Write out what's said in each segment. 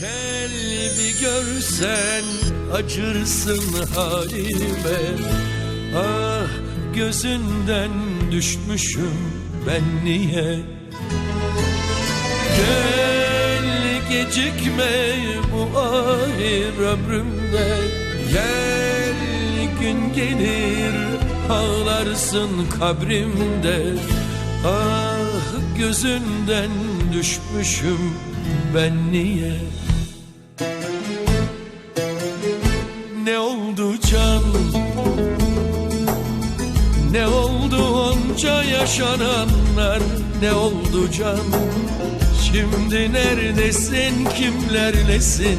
Gel bir görsen acırsın halime. Ah gözünden düşmüşüm ben niye? Gel gecikme bu ahir ömrümde. Gel gün gelir ağlarsın kabrimde Ah gözünden düşmüşüm ben niye? Ne oldu can? Ne oldu onca yaşananlar? Ne oldu can? Şimdi neredesin kimlerlesin?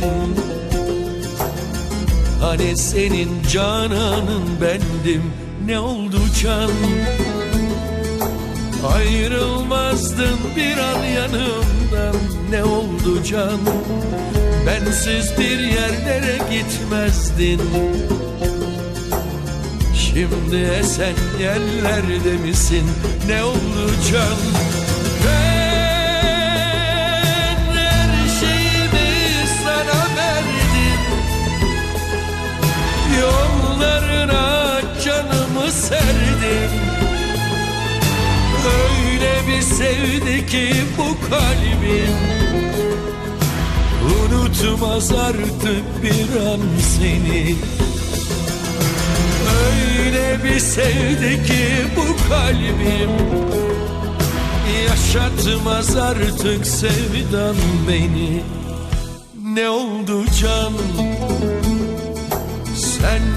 Hani senin cananın bendim. Ne oldu can Ayrılmazdın bir an yanımdan Ne oldu can? Bensiz bir yerlere gitmezdin. Şimdi esen yerlerde misin? Ne oldu can? Ben her şeyimi sana verdim. Yollarına canımı serdim Bir sevdi ki bu kalbim. Unutmaz artık bir an seni. Öyle bir sevdi ki bu kalbim. Yaşatmaz artık sevdan beni. Ne oldu can Sen